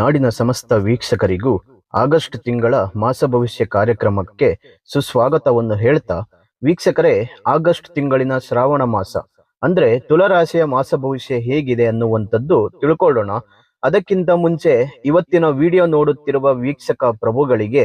ನಾಡಿನ ಸಮಸ್ತ ವೀಕ್ಷಕರಿಗೂ ಆಗಸ್ಟ್ ತಿಂಗಳ ಮಾಸ ಭವಿಷ್ಯ ಕಾರ್ಯಕ್ರಮಕ್ಕೆ ಸುಸ್ವಾಗತವನ್ನು ಹೇಳ್ತಾ, ವೀಕ್ಷಕರೇ, ಆಗಸ್ಟ್ ತಿಂಗಳಿನ ಶ್ರಾವಣ ಮಾಸ, ಅಂದ್ರೆ ತುಲರಾಶಿಯ ಮಾಸ ಭವಿಷ್ಯ ಹೇಗಿದೆ ಅನ್ನುವಂಥದ್ದು ತಿಳ್ಕೊಳ್ಳೋಣ. ಅದಕ್ಕಿಂತ ಮುಂಚೆ ಇವತ್ತಿನ ವಿಡಿಯೋ ನೋಡುತ್ತಿರುವ ವೀಕ್ಷಕ ಪ್ರಭುಗಳಿಗೆ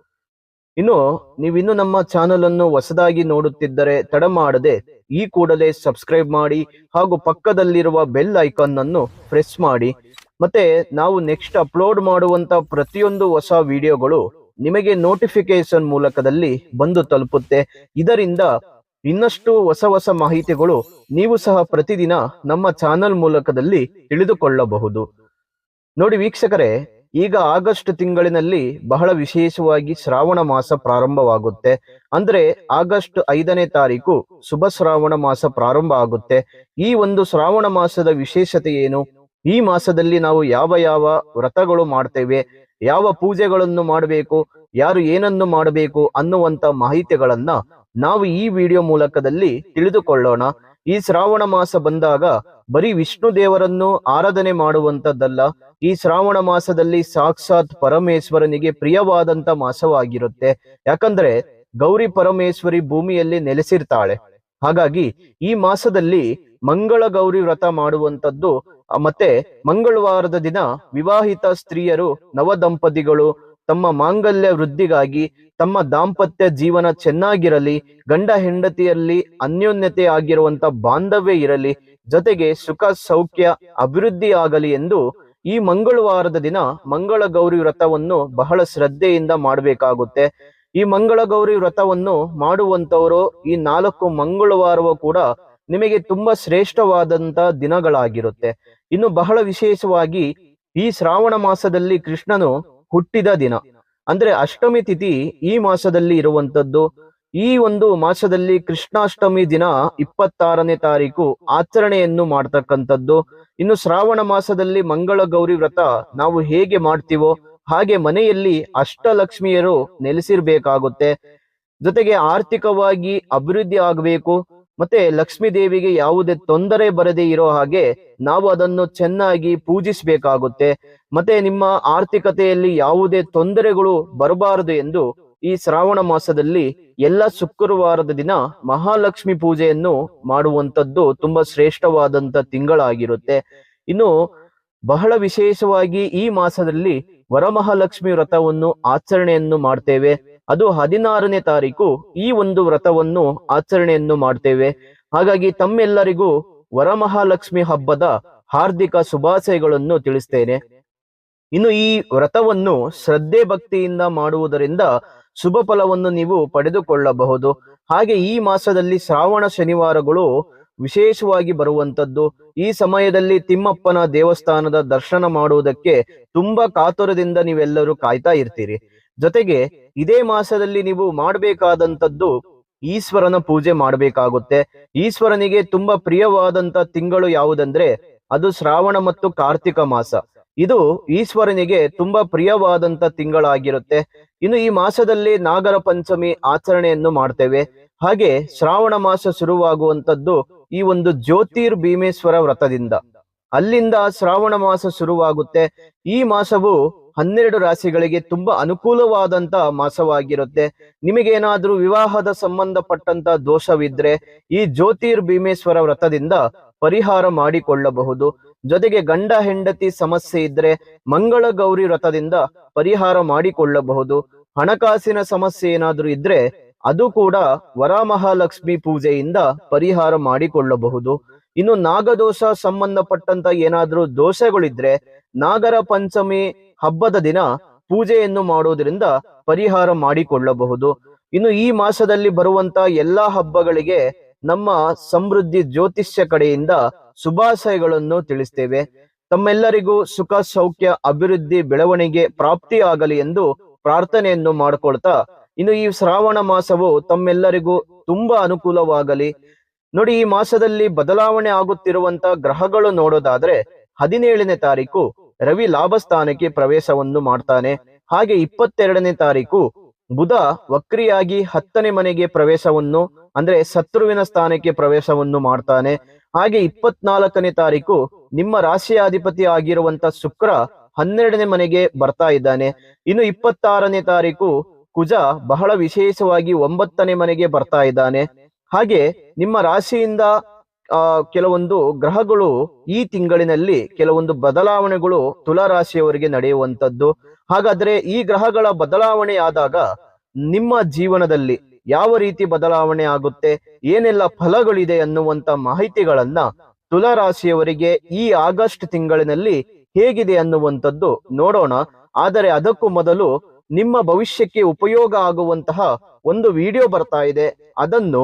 ಇನ್ನು ನೀವಿನ್ನು ನಮ್ಮ ಚಾನಲ್ ಅನ್ನು ಹೊಸದಾಗಿ ನೋಡುತ್ತಿದ್ದರೆ ತಡ ಮಾಡದೆ ಈ ಕೂಡಲೇ ಸಬ್ಸ್ಕ್ರೈಬ್ ಮಾಡಿ ಹಾಗೂ ಪಕ್ಕದಲ್ಲಿರುವ ಬೆಲ್ ಐಕಾನ್ ಅನ್ನು ಪ್ರೆಸ್ ಮಾಡಿ. ಮತ್ತೆ ನಾವು ನೆಕ್ಸ್ಟ್ ಅಪ್ಲೋಡ್ ಮಾಡುವಂತ ಪ್ರತಿಯೊಂದು ಹೊಸ ವಿಡಿಯೋಗಳು ನಿಮಗೆ ನೋಟಿಫಿಕೇಶನ್ ಮೂಲಕದಲ್ಲಿ ಬಂದು ತಲುಪುತ್ತೆ. ಇದರಿಂದ ಇನ್ನಷ್ಟು ಹೊಸ ಹೊಸ ಮಾಹಿತಿಗಳು ನೀವು ಸಹ ಪ್ರತಿದಿನ ನಮ್ಮ ಚಾನಲ್ ಮೂಲಕದಲ್ಲಿ ತಿಳಿದುಕೊಳ್ಳಬಹುದು. ನೋಡಿ ವೀಕ್ಷಕರೇ ಈಗ ಆಗಸ್ಟ್ ತಿಂಗಳಿನಲ್ಲಿ ಬಹಳ ವಿಶೇಷವಾಗಿ ಶ್ರಾವಣ ಮಾಸ ಪ್ರಾರಂಭವಾಗುತ್ತೆ. ಅಂದ್ರೆ ಆಗಸ್ಟ್ ಐದನೇ ತಾರೀಕು ಶುಭ ಶ್ರಾವಣ ಮಾಸ ಪ್ರಾರಂಭ ಆಗುತ್ತೆ. ಈ ಒಂದು ಶ್ರಾವಣ ಮಾಸದ ವಿಶೇಷತೆ ಏನು? ಈ ಮಾಸದಲ್ಲಿ ನಾವು ಯಾವ ಯಾವ ವ್ರತಗಳು ಮಾಡ್ತೇವೆ? ಯಾವ ಪೂಜೆಗಳನ್ನು ಮಾಡಬೇಕು? ಯಾರು ಏನನ್ನು ಮಾಡಬೇಕು ಅನ್ನುವಂತ ಮಾಹಿತಿಗಳನ್ನ ನಾವು ಈ ವಿಡಿಯೋ ಮೂಲಕದಲ್ಲಿ ತಿಳಿದುಕೊಳ್ಳೋಣ. ಈ ಶ್ರಾವಣ ಮಾಸ ಬಂದಾಗ ಬರೀ ವಿಷ್ಣು ದೇವರನ್ನು ಆರಾಧನೆ ಮಾಡುವಂತದ್ದಲ್ಲ ಈ ಶ್ರಾವಣ ಮಾಸದಲ್ಲಿ ಸಾಕ್ಷಾತ್ ಪರಮೇಶ್ವರನಿಗೆ ಪ್ರಿಯವಾದಂತ ಮಾಸವಾಗಿರುತ್ತೆ. ಯಾಕಂದ್ರೆ ಗೌರಿ ಪರಮೇಶ್ವರಿ ಭೂಮಿಯಲ್ಲಿ ನೆಲೆಸಿರ್ತಾಳೆ. ಹಾಗಾಗಿ ಈ ಮಾಸದಲ್ಲಿ ಮಂಗಳ ಗೌರಿ ವ್ರತ ಮಾಡುವಂತದ್ದು ಮತ್ತೆ ಮಂಗಳವಾರದ ದಿನ ವಿವಾಹಿತ ಸ್ತ್ರೀಯರು ನವದಂಪತಿಗಳು ತಮ್ಮ ಮಾಂಗಲ್ಯ ವೃದ್ಧಿಗಾಗಿ, ತಮ್ಮ ದಾಂಪತ್ಯ ಜೀವನ ಚೆನ್ನಾಗಿರಲಿ, ಗಂಡ ಹೆಂಡತಿಯಲ್ಲಿ ಅನ್ಯೋನ್ಯತೆ ಆಗಿರುವಂತ ಬಾಂಧವ್ಯ ಇರಲಿ, ಜೊತೆಗೆ ಸುಖ, ಸೌಖ್ಯ, ಅಭಿವೃದ್ಧಿ ಆಗಲಿ ಎಂದು ಈ ಮಂಗಳವಾರದ ದಿನ ಮಂಗಳ ಗೌರಿ ವ್ರತವನ್ನು ಬಹಳ ಶ್ರದ್ಧೆಯಿಂದ ಮಾಡಬೇಕಾಗುತ್ತೆ. ಈ ಮಂಗಳ ಗೌರಿ ವ್ರತವನ್ನು ಮಾಡುವಂತವರು ಈ ನಾಲ್ಕು ಮಂಗಳವಾರವೂ ಕೂಡ ನಿಮಗೆ ತುಂಬಾ ಶ್ರೇಷ್ಠವಾದಂತ ದಿನಗಳಾಗಿರುತ್ತೆ. ಇನ್ನು ಬಹಳ ವಿಶೇಷವಾಗಿ ಈ ಶ್ರಾವಣ ಮಾಸದಲ್ಲಿ ಕೃಷ್ಣನು ಹುಟ್ಟಿದ ದಿನ. ಅಂದ್ರೆ ಅಷ್ಟಮಿ ತಿಥಿ ಈ ಮಾಸದಲ್ಲಿ ಇರುವಂತದ್ದು ಈ ಒಂದು ಮಾಸದಲ್ಲಿ ಕೃಷ್ಣಾಷ್ಟಮಿ ದಿನ ಇಪ್ಪತ್ತಾರನೇ ತಾರೀಕು ಆಚರಣೆಯನ್ನು ಮಾಡ್ತಕ್ಕಂಥದ್ದು. ಇನ್ನು ಶ್ರಾವಣ ಮಾಸದಲ್ಲಿ ಮಂಗಳ ಗೌರಿ ವ್ರತ ನಾವು ಹೇಗೆ ಮಾಡ್ತೀವೋ ಹಾಗೆ ಮನೆಯಲ್ಲಿ ಅಷ್ಟಲಕ್ಷ್ಮಿಯರು ನೆಲೆಸಿರ್ಬೇಕಾಗುತ್ತೆ. ಜೊತೆಗೆ ಆರ್ಥಿಕವಾಗಿ ಅಭಿವೃದ್ಧಿ ಆಗಬೇಕು. ಮತ್ತೆ ಲಕ್ಷ್ಮೀ ದೇವಿಗೆ ಯಾವುದೇ ತೊಂದರೆ ಬರದೇ ಇರೋ ಹಾಗೆ ನಾವು ಅದನ್ನು ಚೆನ್ನಾಗಿ ಪೂಜಿಸಬೇಕಾಗುತ್ತೆ. ಮತ್ತೆ ನಿಮ್ಮ ಆರ್ಥಿಕತೆಯಲ್ಲಿ ಯಾವುದೇ ತೊಂದರೆಗಳು ಬರಬಾರದು ಎಂದು ಈ ಶ್ರಾವಣ ಮಾಸದಲ್ಲಿ ಎಲ್ಲ ಶುಕ್ರವಾರದ ದಿನ ಮಹಾಲಕ್ಷ್ಮಿ ಪೂಜೆಯನ್ನು ಮಾಡುವಂತದ್ದು ತುಂಬಾ ಶ್ರೇಷ್ಠವಾದಂತ ತಿಂಗಳಾಗಿರುತ್ತೆ. ಇನ್ನು ಬಹಳ ವಿಶೇಷವಾಗಿ ಈ ಮಾಸದಲ್ಲಿ ವರಮಹಾಲಕ್ಷ್ಮಿ ವ್ರತವನ್ನು ಆಚರಣೆಯನ್ನು ಮಾಡ್ತೇವೆ. ಅದು ಹದಿನಾರನೇ ತಾರೀಕು ಈ ಒಂದು ವ್ರತವನ್ನು ಆಚರಣೆಯನ್ನು ಮಾಡ್ತೇವೆ. ಹಾಗಾಗಿ ತಮ್ಮೆಲ್ಲರಿಗೂ ವರಮಹಾಲಕ್ಷ್ಮಿ ಹಬ್ಬದ ಹಾರ್ದಿಕ ಶುಭಾಶಯಗಳನ್ನು ತಿಳಿಸ್ತೇನೆ. ಇನ್ನು ಈ ವ್ರತವನ್ನು ಶ್ರದ್ಧೆ ಭಕ್ತಿಯಿಂದ ಮಾಡುವುದರಿಂದ ಶುಭ ಫಲವನ್ನು ನೀವು ಪಡೆದುಕೊಳ್ಳಬಹುದು. ಹಾಗೆ ಈ ಮಾಸದಲ್ಲಿ ಶ್ರಾವಣ ಶನಿವಾರಗಳು ವಿಶೇಷವಾಗಿ ಬರುವಂತದ್ದು ಈ ಸಮಯದಲ್ಲಿ ತಿಮ್ಮಪ್ಪನ ದೇವಸ್ಥಾನದ ದರ್ಶನ ಮಾಡುವುದಕ್ಕೆ ತುಂಬಾ ಕಾತುರದಿಂದ ನೀವೆಲ್ಲರೂ ಕಾಯ್ತಾ ಇರ್ತೀರಿ. ಜೊತೆಗೆ ಇದೇ ಮಾಸದಲ್ಲಿ ನೀವು ಮಾಡಬೇಕಾದಂಥದ್ದು ಈಶ್ವರನ ಪೂಜೆ ಮಾಡಬೇಕಾಗುತ್ತೆ. ಈಶ್ವರನಿಗೆ ತುಂಬಾ ಪ್ರಿಯವಾದಂತ ತಿಂಗಳು ಯಾವುದಂದ್ರೆ ಅದು ಶ್ರಾವಣ ಮತ್ತು ಕಾರ್ತಿಕ ಮಾಸ. ಇದು ಈಶ್ವರನಿಗೆ ತುಂಬಾ ಪ್ರಿಯವಾದಂತ ತಿಂಗಳಾಗಿರುತ್ತೆ. ಇನ್ನು ಈ ಮಾಸದಲ್ಲಿ ನಾಗರ ಪಂಚಮಿ ಆಚರಣೆಯನ್ನು ಮಾಡ್ತೇವೆ. ಹಾಗೆ ಶ್ರಾವಣ ಮಾಸ ಶುರುವಾಗುವಂತದ್ದು ಈ ಒಂದು ಜ್ಯೋತಿರ್ ಭೀಮೇಶ್ವರ ವ್ರತದಿಂದ. ಅಲ್ಲಿಂದ ಶ್ರಾವಣ ಮಾಸ ಶುರುವಾಗುತ್ತೆ. ಈ ಮಾಸವು ಹನ್ನೆರಡು ರಾಶಿಗಳಿಗೆ ತುಂಬಾ ಅನುಕೂಲವಾದಂತ ಮಾಸವಾಗಿರುತ್ತೆ. ನಿಮಗೇನಾದ್ರೂ ವಿವಾಹದ ಸಂಬಂಧಪಟ್ಟಂತ ದೋಷವಿದ್ರೆ ಈ ಜ್ಯೋತಿರ್ ಭೀಮೇಶ್ವರ ವ್ರತದಿಂದ ಪರಿಹಾರ ಮಾಡಿಕೊಳ್ಳಬಹುದು. ಜೊತೆಗೆ ಗಂಡ ಹೆಂಡತಿ ಸಮಸ್ಯೆ ಇದ್ರೆ ಮಂಗಳ ಗೌರಿ ವ್ರತದಿಂದ ಪರಿಹಾರ ಮಾಡಿಕೊಳ್ಳಬಹುದು. ಹಣಕಾಸಿನ ಸಮಸ್ಯೆ ಏನಾದ್ರೂ ಇದ್ರೆ ಅದು ಕೂಡ ವರಮಹಾಲಕ್ಷ್ಮಿ ಪೂಜೆಯಿಂದ ಪರಿಹಾರ ಮಾಡಿಕೊಳ್ಳಬಹುದು. ಇನ್ನು ನಾಗದೋಷ ಸಂಬಂಧಪಟ್ಟಂತ ಏನಾದ್ರೂ ದೋಷಗಳಿದ್ರೆ ನಾಗರ ಪಂಚಮಿ ಹಬ್ಬದ ದಿನ ಪೂಜೆಯನ್ನು ಮಾಡುವುದರಿಂದ ಪರಿಹಾರ ಮಾಡಿಕೊಳ್ಳಬಹುದು. ಇನ್ನು ಈ ಮಾಸದಲ್ಲಿ ಬರುವಂತ ಎಲ್ಲಾ ಹಬ್ಬಗಳಿಗೆ ನಮ್ಮ ಸಮೃದ್ಧಿ ಜ್ಯೋತಿಷ್ಯ ಕಡೆಯಿಂದ ಶುಭಾಶಯಗಳನ್ನು ತಿಳಿಸ್ತೇವೆ. ತಮ್ಮೆಲ್ಲರಿಗೂ ಸುಖ, ಸೌಖ್ಯ, ಅಭಿವೃದ್ಧಿ, ಬೆಳವಣಿಗೆ ಪ್ರಾಪ್ತಿಯಾಗಲಿ ಎಂದು ಪ್ರಾರ್ಥನೆಯನ್ನು ಮಾಡಿಕೊಳ್ತಾ ಇನ್ನು ಈ ಶ್ರಾವಣ ಮಾಸವು ತಮ್ಮೆಲ್ಲರಿಗೂ ತುಂಬಾ ಅನುಕೂಲವಾಗಲಿ. ನೋಡಿ, ಈ ಮಾಸದಲ್ಲಿ ಬದಲಾವಣೆ ಆಗುತ್ತಿರುವಂತ ಗ್ರಹಗಳು ನೋಡೋದಾದ್ರೆ ಹದಿನೇಳನೇ ತಾರೀಕು ರವಿ ಲಾಭ ಸ್ಥಾನಕ್ಕೆ ಪ್ರವೇಶವನ್ನು ಮಾಡ್ತಾನೆ. ಹಾಗೆ ಇಪ್ಪತ್ತೆರಡನೇ ತಾರೀಕು ಬುಧ ವಕ್ರಿಯಾಗಿ ಹತ್ತನೇ ಮನೆಗೆ ಪ್ರವೇಶವನ್ನು, ಅಂದ್ರೆ ಶತ್ರುವಿನ ಸ್ಥಾನಕ್ಕೆ ಪ್ರವೇಶವನ್ನು ಮಾಡ್ತಾನೆ. ಹಾಗೆ ಇಪ್ಪತ್ನಾಲ್ಕನೇ ತಾರೀಕು ನಿಮ್ಮ ರಾಶಿಯಾಧಿಪತಿ ಆಗಿರುವಂತ ಶುಕ್ರ ಹನ್ನೆರಡನೇ ಮನೆಗೆ ಬರ್ತಾ ಇದ್ದಾನೆ. ಇನ್ನು ಇಪ್ಪತ್ತಾರನೇ ತಾರೀಕು ಕುಜ ಬಹಳ ವಿಶೇಷವಾಗಿ ಒಂಬತ್ತನೇ ಮನೆಗೆ ಬರ್ತಾ ಇದ್ದಾನೆ. ಹಾಗೆ ನಿಮ್ಮ ರಾಶಿಯಿಂದ ಕೆಲವೊಂದು ಗ್ರಹಗಳು ಈ ತಿಂಗಳಿನಲ್ಲಿ ಕೆಲವೊಂದು ಬದಲಾವಣೆಗಳು ತುಲಾ ರಾಶಿಯವರಿಗೆ ನಡೆಯುವಂತದ್ದು ಹಾಗಾದ್ರೆ ಈ ಗ್ರಹಗಳ ಬದಲಾವಣೆ ಆದಾಗ ನಿಮ್ಮ ಜೀವನದಲ್ಲಿ ಯಾವ ರೀತಿ ಬದಲಾವಣೆ ಆಗುತ್ತೆ, ಏನೆಲ್ಲ ಫಲಗಳಿದೆ ಅನ್ನುವಂತ ಮಾಹಿತಿಗಳನ್ನ ತುಲಾ ರಾಶಿಯವರಿಗೆ ಈ ಆಗಸ್ಟ್ ತಿಂಗಳಿನಲ್ಲಿ ಹೇಗಿದೆ ಅನ್ನುವಂಥದ್ದು ನೋಡೋಣ. ಆದರೆ ಅದಕ್ಕೂ ಮೊದಲು ನಿಮ್ಮ ಭವಿಷ್ಯಕ್ಕೆ ಉಪಯೋಗ ಆಗುವಂತಹ ಒಂದು ವಿಡಿಯೋ ಬರ್ತಾ ಇದೆ. ಅದನ್ನು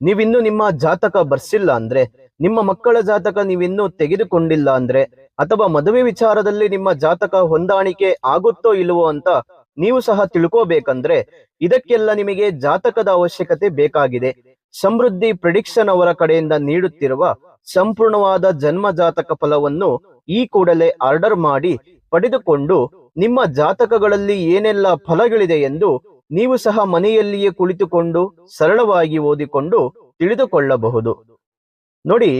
ನೀವಿನ್ನು ನಿಮ್ಮ ಜಾತಕ ಬರ್ಸಿಲ್ಲ ಅಂದ್ರೆ, ನಿಮ್ಮ ಮಕ್ಕಳ ಜಾತಕ ನೀವಿನ್ನೂ ತೆಗೆದುಕೊಂಡಿಲ್ಲ ಅಂದ್ರೆ, ಅಥವಾ ಮದುವೆ ವಿಚಾರದಲ್ಲಿ ನಿಮ್ಮ ಜಾತಕ ಹೊಂದಾಣಿಕೆ ಆಗುತ್ತೋ ಇಲ್ಲವೋ ಅಂತ ನೀವು ಸಹ ತಿಳ್ಕೋಬೇಕಂದ್ರೆ, ಇದಕ್ಕೆಲ್ಲ ನಿಮಗೆ ಜಾತಕದ ಅವಶ್ಯಕತೆ ಬೇಕಾಗಿದೆ. ಸಮೃದ್ಧಿ ಪ್ರಿಡಿಕ್ಷನ್ ಅವರ ಕಡೆಯಿಂದ ನೀಡುತ್ತಿರುವ ಸಂಪೂರ್ಣವಾದ ಜನ್ಮ ಜಾತಕ ಫಲವನ್ನು ಈ ಕೂಡಲೇ ಆರ್ಡರ್ ಮಾಡಿ, ಪಡೆದುಕೊಂಡು ನಿಮ್ಮ ಜಾತಕಗಳಲ್ಲಿ ಏನೆಲ್ಲ ಫಲಗಳಿದೆ ಎಂದು ನೀವು ಸಹ ಮನೆಯಲ್ಲಿಯೇ ಕುಳಿತುಕೊಂಡು ಸರಳವಾಗಿ ಓದಿಕೊಂಡು ತಿಳಿದುಕೊಳ್ಳಬಹುದು. ನೋಡಿ,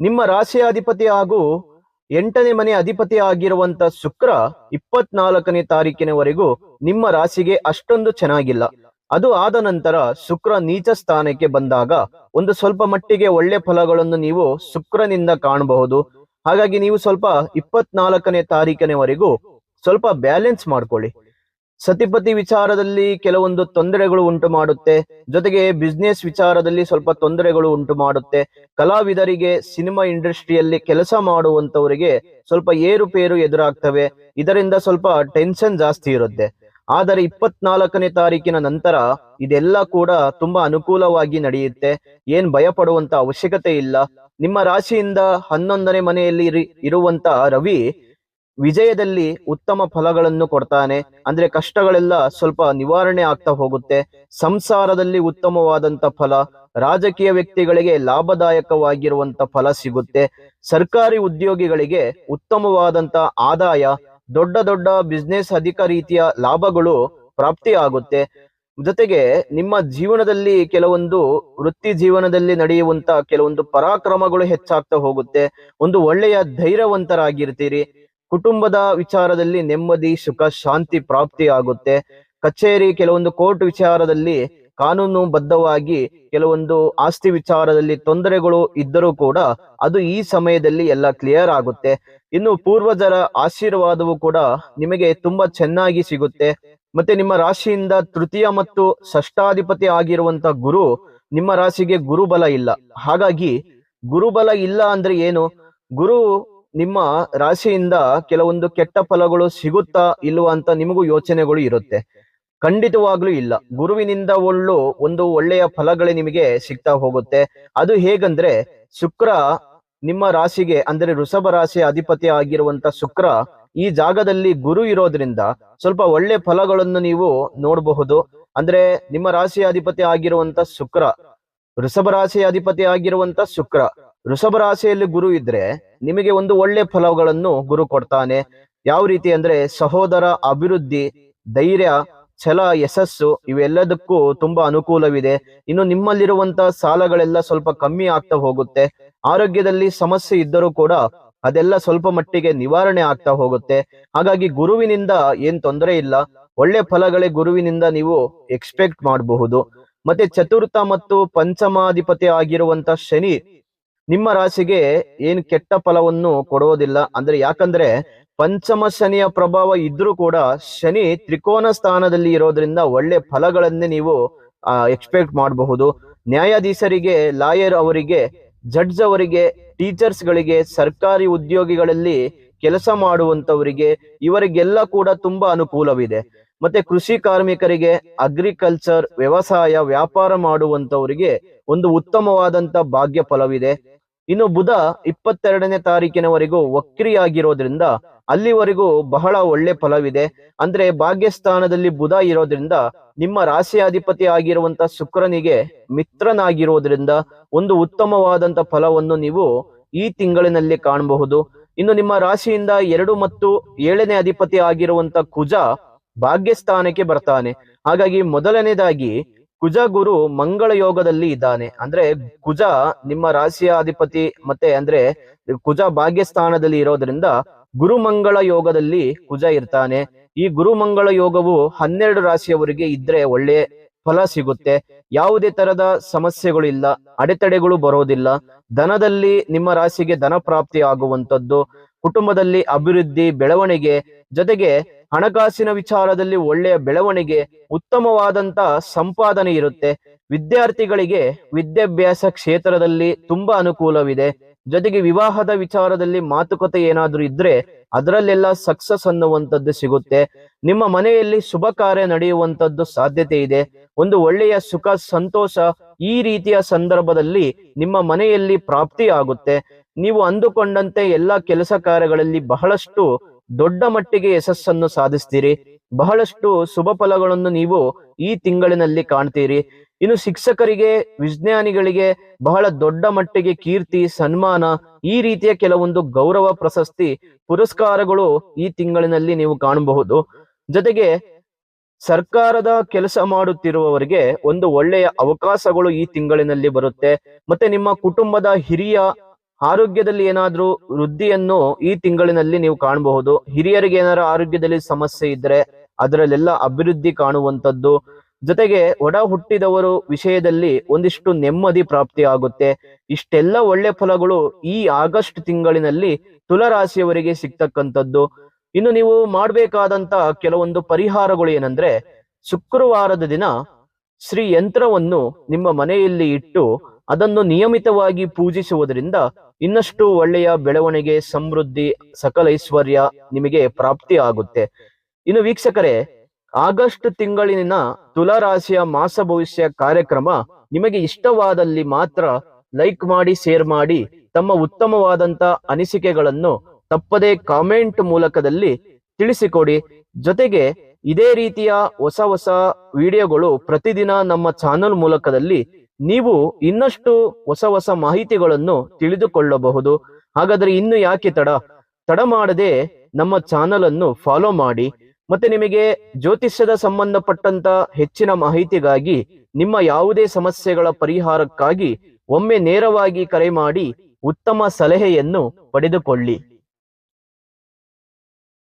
ನಿಮ್ಮ ರಾಶಿಯಾಧಿಪತಿ ಹಾಗೂ ಎಂಟನೇ ಮನೆ ಅಧಿಪತಿ ಆಗಿರುವಂತ ಶುಕ್ರ ಇಪ್ಪತ್ನಾಲ್ಕನೇ ತಾರೀಕಿನವರೆಗೂ ನಿಮ್ಮ ರಾಶಿಗೆ ಅಷ್ಟೊಂದು ಚೆನ್ನಾಗಿಲ್ಲ. ಅದು ಆದ ನಂತರ ಶುಕ್ರ ನೀಚ ಸ್ಥಾನಕ್ಕೆ ಬಂದಾಗ ಒಂದು ಸ್ವಲ್ಪ ಮಟ್ಟಿಗೆ ಒಳ್ಳೆ ಫಲಗಳನ್ನು ನೀವು ಶುಕ್ರನಿಂದ ಕಾಣಬಹುದು. ಹಾಗಾಗಿ ನೀವು ಸ್ವಲ್ಪ ಇಪ್ಪತ್ನಾಲ್ಕನೇ ತಾರೀಕಿನವರೆಗೂ ಸ್ವಲ್ಪ ಬ್ಯಾಲೆನ್ಸ್ ಮಾಡ್ಕೊಳ್ಳಿ. ಸತಿಪತಿ ವಿಚಾರದಲ್ಲಿ ಕೆಲವೊಂದು ತೊಂದರೆಗಳು ಉಂಟು ಮಾಡುತ್ತೆ. ಜೊತೆಗೆ ಬಿಸ್ನೆಸ್ ವಿಚಾರದಲ್ಲಿ ಸ್ವಲ್ಪ ತೊಂದರೆಗಳು ಉಂಟು ಮಾಡುತ್ತೆ. ಕಲಾವಿದರಿಗೆ, ಸಿನಿಮಾ ಇಂಡಸ್ಟ್ರಿಯಲ್ಲಿ ಕೆಲಸ ಮಾಡುವಂತವರಿಗೆ ಸ್ವಲ್ಪ ಏರುಪೇರು ಎದುರಾಗ್ತವೆ. ಇದರಿಂದ ಸ್ವಲ್ಪ ಟೆನ್ಷನ್ ಜಾಸ್ತಿ ಇರುತ್ತೆ. ಆದರೆ ಇಪ್ಪತ್ನಾಲ್ಕನೇ ತಾರೀಕಿನ ನಂತರ ಇದೆಲ್ಲ ಕೂಡ ತುಂಬಾ ಅನುಕೂಲವಾಗಿ ನಡೆಯುತ್ತೆ. ಏನ್ ಭಯ ಅವಶ್ಯಕತೆ ಇಲ್ಲ. ನಿಮ್ಮ ರಾಶಿಯಿಂದ ಹನ್ನೊಂದನೇ ಮನೆಯಲ್ಲಿ ಇರಿ- ಇರುವಂತ ರವಿ ವಿಜಯದಲ್ಲಿ ಉತ್ತಮ ಫಲಗಳನ್ನು ಕೊಡ್ತಾನೆ. ಅಂದ್ರೆ ಕಷ್ಟಗಳೆಲ್ಲ ಸ್ವಲ್ಪ ನಿವಾರಣೆ ಆಗ್ತಾ ಹೋಗುತ್ತೆ. ಸಂಸಾರದಲ್ಲಿ ಉತ್ತಮವಾದಂತ ಫಲ, ರಾಜಕೀಯ ವ್ಯಕ್ತಿಗಳಿಗೆ ಲಾಭದಾಯಕವಾಗಿರುವಂತ ಫಲ ಸಿಗುತ್ತೆ. ಸರ್ಕಾರಿ ಉದ್ಯೋಗಿಗಳಿಗೆ ಉತ್ತಮವಾದಂತ ಆದಾಯ, ದೊಡ್ಡ ದೊಡ್ಡ ಬಿಸ್ನೆಸ್ ಅಧಿಕ ರೀತಿಯ ಲಾಭಗಳು ಪ್ರಾಪ್ತಿ ಆಗುತ್ತೆ ಜೊತೆಗೆ ನಿಮ್ಮ ಜೀವನದಲ್ಲಿ ಕೆಲವೊಂದು ವೃತ್ತಿ ಜೀವನದಲ್ಲಿ ನಡೆಯುವಂತ ಕೆಲವೊಂದು ಪರಾಕ್ರಮಗಳು ಹೆಚ್ಚಾಗ್ತಾ ಹೋಗುತ್ತೆ. ಒಂದು ಒಳ್ಳೆಯ ಧೈರ್ಯವಂತರಾಗಿರ್ತೀರಿ. ಕುಟುಂಬದ ವಿಚಾರದಲ್ಲಿ ನೆಮ್ಮದಿ, ಸುಖ, ಶಾಂತಿ ಪ್ರಾಪ್ತಿ ಆಗುತ್ತೆ ಕಚೇರಿ ಕೆಲವೊಂದು ಕೋರ್ಟ್ ವಿಚಾರದಲ್ಲಿ ಕಾನೂನು ಬದ್ಧವಾಗಿ ಕೆಲವೊಂದು ಆಸ್ತಿ ವಿಚಾರದಲ್ಲಿ ತೊಂದರೆಗಳು ಇದ್ದರೂ ಕೂಡ ಅದು ಈ ಸಮಯದಲ್ಲಿ ಎಲ್ಲ ಕ್ಲಿಯರ್ ಆಗುತ್ತೆ. ಇನ್ನು ಪೂರ್ವಜರ ಆಶೀರ್ವಾದವು ಕೂಡ ನಿಮಗೆ ತುಂಬಾ ಚೆನ್ನಾಗಿ ಸಿಗುತ್ತೆ. ಮತ್ತೆ ನಿಮ್ಮ ರಾಶಿಯಿಂದ ತೃತೀಯ ಮತ್ತು ಷಷ್ಟಾಧಿಪತಿ ಆಗಿರುವಂತ ಗುರು ನಿಮ್ಮ ರಾಶಿಗೆ ಗುರುಬಲ ಇಲ್ಲ. ಹಾಗಾಗಿ ಗುರುಬಲ ಇಲ್ಲ ಅಂದ್ರೆ ಏನು? ಗುರು ನಿಮ್ಮ ರಾಶಿಯಿಂದ ಕೆಲವೊಂದು ಕೆಟ್ಟ ಫಲಗಳು ಸಿಗುತ್ತಾ ಇಲ್ವಾ ಅಂತ ನಿಮಗೂ ಯೋಚನೆಗಳು ಇರುತ್ತೆ. ಖಂಡಿತವಾಗ್ಲೂ ಇಲ್ಲ. ಗುರುವಿನಿಂದ ಒಳ್ಳು ಒಂದು ಒಳ್ಳೆಯ ಫಲಗಳೇ ನಿಮಗೆ ಸಿಗ್ತಾ ಹೋಗುತ್ತೆ. ಅದು ಹೇಗಂದ್ರೆ ಶುಕ್ರ ನಿಮ್ಮ ರಾಶಿಗೆ, ಅಂದ್ರೆ ವೃಷಭ ರಾಶಿಯ ಅಧಿಪತಿ ಆಗಿರುವಂತ ಶುಕ್ರ ಈ ಜಾಗದಲ್ಲಿ ಗುರು ಇರೋದ್ರಿಂದ ಸ್ವಲ್ಪ ಒಳ್ಳೆ ಫಲಗಳನ್ನು ನೀವು ನೋಡಬಹುದು. ಅಂದ್ರೆ ನಿಮ್ಮ ರಾಶಿಯ ಅಧಿಪತಿ ಆಗಿರುವಂತ ಶುಕ್ರ, ವೃಷಭ ರಾಶಿಯ ಅಧಿಪತಿ ಆಗಿರುವಂತ ಶುಕ್ರ ವೃಷಭ ರಾಶಿಯಲ್ಲಿ ಗುರು ಇದ್ರೆ ನಿಮಗೆ ಒಂದು ಒಳ್ಳೆ ಫಲಗಳನ್ನು ಗುರು ಕೊಡ್ತಾನೆ. ಯಾವ ರೀತಿ ಅಂದ್ರೆ ಸಹೋದರ, ಅಭಿವೃದ್ಧಿ, ಧೈರ್ಯ, ಛಲ, ಯಶಸ್ಸು ಇವೆಲ್ಲದಕ್ಕೂ ತುಂಬಾ ಅನುಕೂಲವಿದೆ. ಇನ್ನು ನಿಮ್ಮಲ್ಲಿರುವಂತಹ ಸಾಲಗಳೆಲ್ಲ ಸ್ವಲ್ಪ ಕಮ್ಮಿ ಆಗ್ತಾ ಹೋಗುತ್ತೆ. ಆರೋಗ್ಯದಲ್ಲಿ ಸಮಸ್ಯೆ ಇದ್ದರೂ ಕೂಡ ಅದೆಲ್ಲ ಸ್ವಲ್ಪ ಮಟ್ಟಿಗೆ ನಿವಾರಣೆ ಆಗ್ತಾ ಹೋಗುತ್ತೆ. ಹಾಗಾಗಿ ಗುರುವಿನಿಂದ ಏನ್ ತೊಂದರೆ ಇಲ್ಲ. ಒಳ್ಳೆ ಫಲಗಳೇ ಗುರುವಿನಿಂದ ನೀವು ಎಕ್ಸ್ಪೆಕ್ಟ್ ಮಾಡಬಹುದು. ಮತ್ತೆ ಚತುರ್ಥ ಮತ್ತು ಪಂಚಮಾಧಿಪತಿ ಆಗಿರುವಂತ ಶನಿ ನಿಮ್ಮ ರಾಶಿಗೆ ಏನು ಕೆಟ್ಟ ಫಲವನ್ನು ಕೊಡೋದಿಲ್ಲ ಅಂದ್ರೆ ಯಾಕಂದ್ರೆ ಪಂಚಮ ಶನಿಯ ಪ್ರಭಾವ ಇದ್ರೂ ಕೂಡ ಶನಿ ತ್ರಿಕೋನ ಸ್ಥಾನದಲ್ಲಿ ಇರೋದ್ರಿಂದ ಒಳ್ಳೆ ಫಲಗಳನ್ನೇ ನೀವು ಎಕ್ಸ್ಪೆಕ್ಟ್ ಮಾಡಬಹುದು. ನ್ಯಾಯಾಧೀಶರಿಗೆ, ಲಾಯರ್ ಅವರಿಗೆ, ಜಡ್ಜ್ ಅವರಿಗೆ ಟೀಚರ್ಸ್ ಗಳಿಗೆ, ಸರ್ಕಾರಿ ಉದ್ಯೋಗಿಗಳಲ್ಲಿ ಕೆಲಸ ಮಾಡುವಂತವರಿಗೆ ಇವರಿಗೆಲ್ಲ ಕೂಡ ತುಂಬಾ ಅನುಕೂಲವಿದೆ. ಮತ್ತೆ ಕೃಷಿ ಕಾರ್ಮಿಕರಿಗೆ ಅಗ್ರಿಕಲ್ಚರ್ ವ್ಯವಸಾಯ, ವ್ಯಾಪಾರ ಮಾಡುವಂತವರಿಗೆ ಒಂದು ಉತ್ತಮವಾದಂತ ಭಾಗ್ಯ ಫಲವಿದೆ. ಇನ್ನು ಬುಧ ಇಪ್ಪತ್ತೆರಡನೇ ತಾರೀಕಿನವರೆಗೂ ವಕ್ರಿಯಾಗಿರೋದ್ರಿಂದ ಅಲ್ಲಿವರೆಗೂ ಬಹಳ ಒಳ್ಳೆ ಫಲವಿದೆ. ಅಂದ್ರೆ ಭಾಗ್ಯಸ್ಥಾನದಲ್ಲಿ ಬುಧ ಇರೋದ್ರಿಂದ ನಿಮ್ಮ ರಾಶಿಯಾಧಿಪತಿ ಆಗಿರುವಂತ ಶುಕ್ರನಿಗೆ ಮಿತ್ರನಾಗಿರೋದ್ರಿಂದ ಒಂದು ಉತ್ತಮವಾದಂತ ಫಲವನ್ನು ನೀವು ಈ ತಿಂಗಳಿನಲ್ಲಿ ಕಾಣಬಹುದು. ಇನ್ನು ನಿಮ್ಮ ರಾಶಿಯಿಂದ ಎರಡು ಮತ್ತು ಏಳನೇ ಅಧಿಪತಿ ಆಗಿರುವಂತ ಕುಜ ಭಾಗ್ಯಸ್ಥಾನಕ್ಕೆ ಬರ್ತಾನೆ. ಹಾಗಾಗಿ ಮೊದಲನೇದಾಗಿ ಕುಜ ಗುರು ಮಂಗಳ ಯೋಗದಲ್ಲಿ ಇದ್ದಾನೆ. ಅಂದ್ರೆ ಕುಜ ನಿಮ್ಮ ರಾಶಿಯ ಅಧಿಪತಿ ಮತ್ತೆ ಅಂದ್ರೆ ಕುಜ ಭಾಗ್ಯಸ್ಥಾನದಲ್ಲಿ ಇರೋದ್ರಿಂದ ಗುರುಮಂಗಳ ಯೋಗದಲ್ಲಿ ಕುಜ ಇರ್ತಾನೆ. ಈ ಗುರುಮಂಗಳ ಯೋಗವು ಹನ್ನೆರಡು ರಾಶಿಯವರಿಗೆ ಇದ್ರೆ ಒಳ್ಳೆ ಫಲ ಸಿಗುತ್ತೆ. ಯಾವುದೇ ತರದ ಸಮಸ್ಯೆಗಳು ಇಲ್ಲ, ಅಡೆತಡೆಗಳು ಬರೋದಿಲ್ಲ. ಧನದಲ್ಲಿ ನಿಮ್ಮ ರಾಶಿಗೆ ಧನ ಪ್ರಾಪ್ತಿ ಆಗುವಂತದ್ದು ಕುಟುಂಬದಲ್ಲಿ ಅಭಿವೃದ್ಧಿ, ಬೆಳವಣಿಗೆ ಜೊತೆಗೆ ಹಣಕಾಸಿನ ವಿಚಾರದಲ್ಲಿ ಒಳ್ಳೆಯ ಬೆಳವಣಿಗೆ, ಉತ್ತಮವಾದಂತ ಸಂಪಾದನೆ ಇರುತ್ತೆ. ವಿದ್ಯಾರ್ಥಿಗಳಿಗೆ ವಿದ್ಯಾಭ್ಯಾಸ ಕ್ಷೇತ್ರದಲ್ಲಿ ತುಂಬಾ ಅನುಕೂಲವಿದೆ. ಜೊತೆಗೆ ವಿವಾಹದ ವಿಚಾರದಲ್ಲಿ ಮಾತುಕತೆ ಏನಾದ್ರೂ ಇದ್ರೆ ಅದರಲ್ಲೆಲ್ಲ ಸಕ್ಸಸ್ ಅನ್ನುವಂಥದ್ದು ಸಿಗುತ್ತೆ. ನಿಮ್ಮ ಮನೆಯಲ್ಲಿ ಶುಭ ಕಾರ್ಯ ನಡೆಯುವಂತದ್ದು ಸಾಧ್ಯತೆ ಇದೆ. ಒಂದು ಒಳ್ಳೆಯ ಸುಖ, ಸಂತೋಷ ಈ ರೀತಿಯ ಸಂದರ್ಭದಲ್ಲಿ ನಿಮ್ಮ ಮನೆಯಲ್ಲಿ ಪ್ರಾಪ್ತಿ ಆಗುತ್ತೆ. ನೀವು ಅಂದುಕೊಂಡಂತೆ ಎಲ್ಲಾ ಕೆಲಸ ಕಾರ್ಯಗಳಲ್ಲಿ ಬಹಳಷ್ಟು ದೊಡ್ಡ ಮಟ್ಟಿಗೆ ಯಶಸ್ಸನ್ನು ಸಾಧಿಸ್ತೀರಿ. ಬಹಳಷ್ಟು ಶುಭ ಫಲಗಳನ್ನು ನೀವು ಈ ತಿಂಗಳಿನಲ್ಲಿ ಕಾಣ್ತೀರಿ. ಇನ್ನು ಶಿಕ್ಷಕರಿಗೆ, ವಿಜ್ಞಾನಿಗಳಿಗೆ ಬಹಳ ದೊಡ್ಡ ಮಟ್ಟಿಗೆ ಕೀರ್ತಿ, ಸನ್ಮಾನ, ಈ ರೀತಿಯ ಕೆಲವೊಂದು ಗೌರವ, ಪ್ರಶಸ್ತಿ, ಪುರಸ್ಕಾರಗಳು ಈ ತಿಂಗಳಿನಲ್ಲಿ ನೀವು ಕಾಣಬಹುದು. ಜೊತೆಗೆ ಸರ್ಕಾರದ ಕೆಲಸ ಮಾಡುತ್ತಿರುವವರಿಗೆ ಒಂದು ಒಳ್ಳೆಯ ಅವಕಾಶಗಳು ಈ ತಿಂಗಳಿನಲ್ಲಿ ಬರುತ್ತೆ. ಮತ್ತೆ ನಿಮ್ಮ ಕುಟುಂಬದ ಹಿರಿಯ ಆರೋಗ್ಯದಲ್ಲಿ ಏನಾದರೂ ವೃದ್ಧಿಯನ್ನು ಈ ತಿಂಗಳಿನಲ್ಲಿ ನೀವು ಕಾಣಬಹುದು. ಹಿರಿಯರಿಗೆ ಏನಾದ್ರು ಆರೋಗ್ಯದಲ್ಲಿ ಸಮಸ್ಯೆ ಇದ್ರೆ ಅದರಲ್ಲೆಲ್ಲ ಅಭಿವೃದ್ಧಿ ಕಾಣುವಂತದ್ದು ಜೊತೆಗೆ ಒಡ ಹುಟ್ಟಿದವರು ವಿಷಯದಲ್ಲಿ ಒಂದಿಷ್ಟು ನೆಮ್ಮದಿ ಪ್ರಾಪ್ತಿ ಆಗುತ್ತೆ. ಇಷ್ಟೆಲ್ಲ ಒಳ್ಳೆ ಫಲಗಳು ಈ ಆಗಸ್ಟ್ ತಿಂಗಳಿನಲ್ಲಿ ತುಲರಾಶಿಯವರಿಗೆ ಸಿಗ್ತಕ್ಕಂಥದ್ದು. ಇನ್ನು ನೀವು ಮಾಡಬೇಕಾದಂತ ಕೆಲವೊಂದು ಪರಿಹಾರಗಳು ಏನಂದ್ರೆ, ಶುಕ್ರವಾರದ ದಿನ ಶ್ರೀ ಯಂತ್ರವನ್ನು ನಿಮ್ಮ ಮನೆಯಲ್ಲಿ ಇಟ್ಟು ಅದನ್ನು ನಿಯಮಿತವಾಗಿ ಪೂಜಿಸುವುದರಿಂದ ಇನ್ನಷ್ಟು ಒಳ್ಳೆಯ ಬೆಳವಣಿಗೆ, ಸಮೃದ್ಧಿ, ಸಕಲ ಐಶ್ವರ್ಯ ನಿಮಗೆ ಪ್ರಾಪ್ತಿ ಆಗುತ್ತೆ. ಇನ್ನು ವೀಕ್ಷಕರೇ, ಆಗಸ್ಟ್ ತಿಂಗಳಿನ ತುಲಾರಾಶಿಯ ಮಾಸ ಭವಿಷ್ಯ ಕಾರ್ಯಕ್ರಮ ನಿಮಗೆ ಇಷ್ಟವಾದಲ್ಲಿ ಮಾತ್ರ ಲೈಕ್ ಮಾಡಿ, ಶೇರ್ ಮಾಡಿ, ತಮ್ಮ ಉತ್ತಮವಾದಂತ ಅನಿಸಿಕೆಗಳನ್ನು ತಪ್ಪದೇ ಕಾಮೆಂಟ್ ಮೂಲಕದಲ್ಲಿ ತಿಳಿಸಿಕೊಡಿ. ಜೊತೆಗೆ ಇದೇ ರೀತಿಯ ಹೊಸ ಹೊಸ ವಿಡಿಯೋಗಳು ಪ್ರತಿದಿನ ನಮ್ಮ ಚಾನೆಲ್ ಮೂಲಕದಲ್ಲಿ ನೀವು ಇನ್ನಷ್ಟು ಹೊಸ ಹೊಸ ಮಾಹಿತಿಗಳನ್ನು ತಿಳಿದುಕೊಳ್ಳಬಹುದು. ಹಾಗಾದ್ರೆ ಇನ್ನು ಯಾಕೆ ತಡ? ತಡ ಮಾಡದೆ ನಮ್ಮ ಚಾನೆಲ್ ಅನ್ನು ಫಾಲೋ ಮಾಡಿ. ಮತ್ತೆ ನಿಮಗೆ ಜ್ಯೋತಿಷ್ಯದ ಸಂಬಂಧಪಟ್ಟಂತ ಹೆಚ್ಚಿನ ಮಾಹಿತಿಗಾಗಿ, ನಿಮ್ಮ ಯಾವುದೇ ಸಮಸ್ಯೆಗಳ ಪರಿಹಾರಕ್ಕಾಗಿ ಒಮ್ಮೆ ನೇರವಾಗಿ ಕರೆ ಮಾಡಿ ಉತ್ತಮ ಸಲಹೆಯನ್ನು ಪಡೆದುಕೊಳ್ಳಿ.